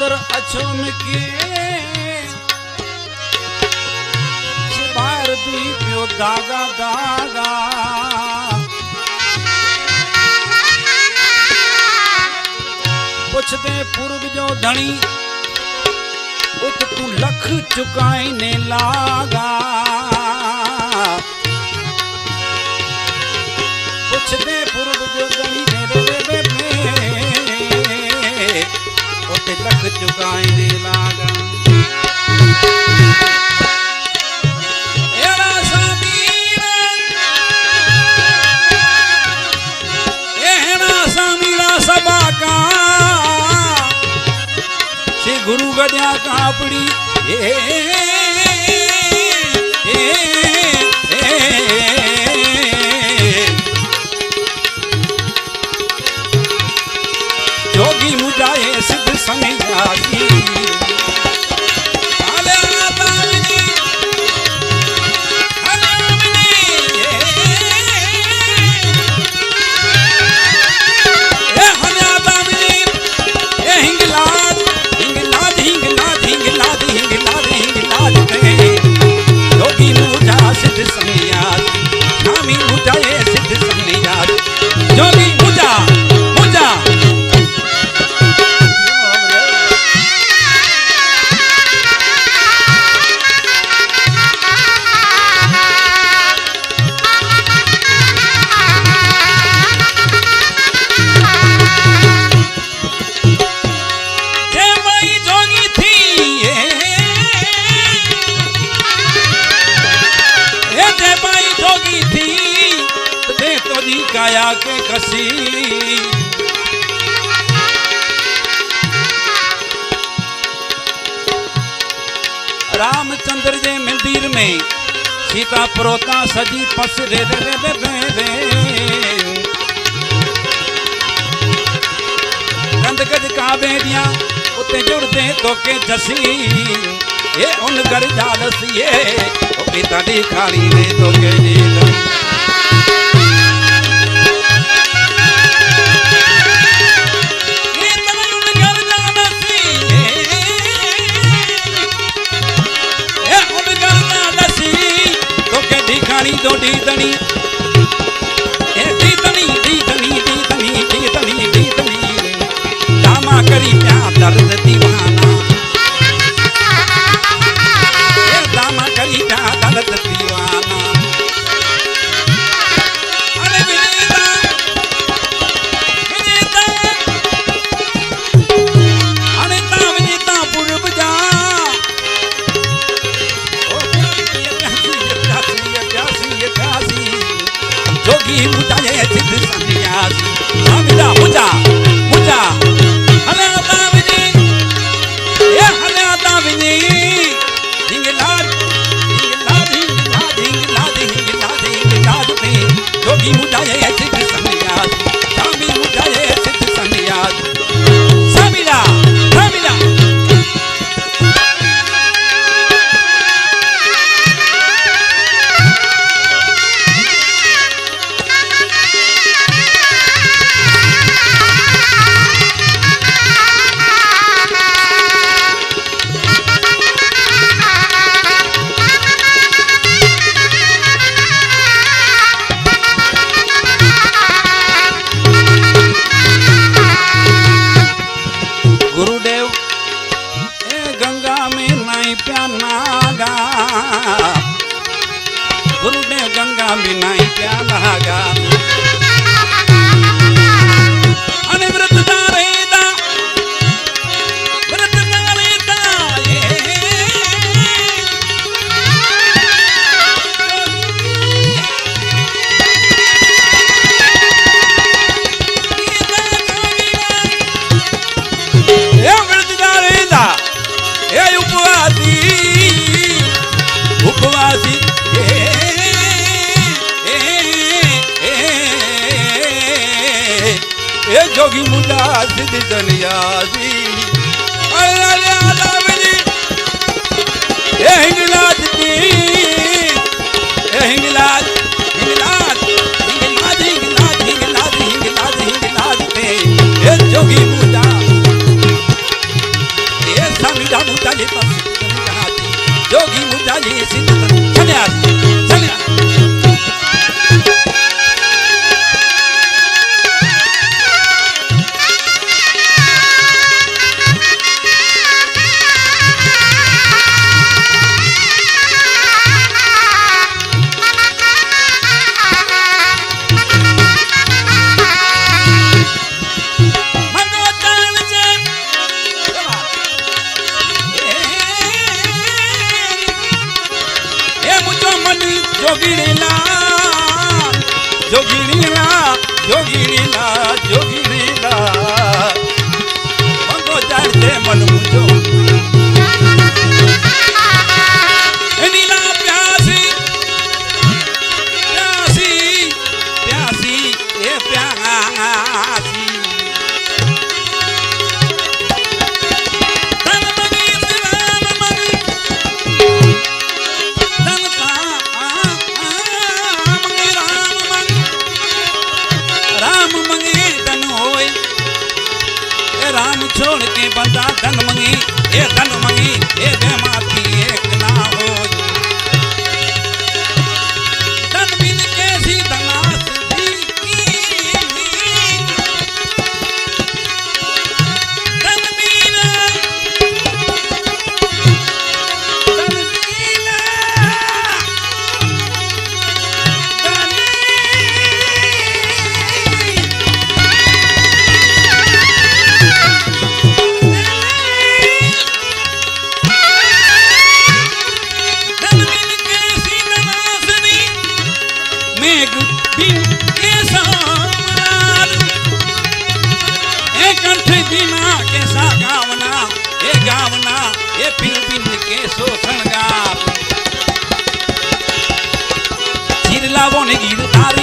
अंदर अछुन के बार दुई पियो दागा दागा पुछदे पूर्व जो धणी उत तू लख चुकाई ने लागा पुछदे पूर्व जो धणी ਉਤ ਲੱਖ ਚੁਕਾਈ ਨੇ ਲਾਗਾ એરા સમીરા એરા સમીરા સબાકા શ્રી ગુરુ ગદ્યા કાપડી એ એ, એ, જોગી काया के कसी। रामचंद्र जे मंदिर में सीता प्रोता सजी पस रे रे रे रे कंदकज काबे दिया, उते जुड़ते तोके जसी। ये उन घर जालसी ये पिता दी खाली ने तोके नीला તો ઢીધણી એ ઢીધણી ઢીધણી ઢીધણી ઢીધણી ઢીધણી ધામા કરી ત્યાં દર્દતી જોગી મુજાએ સિદ્ધ સંન્યાસી સ્વામીડા મુજા મુજા હલે આતાવજી એ હલે આતાવજી હિંગલાજ હિંગલાજ હિંગલાજ હિંગલાજ હિંગલાજ હિંગલાજ પે જોગી મુજાએ જોગી મુંડા સિદ્ધ આલાવજી એ હિંગલાજ एक दिन के सामान एक कंठ बिना कैसा गावना, ये गावना, ये फिर बिन के शोषण गिरला वो ने गिरधार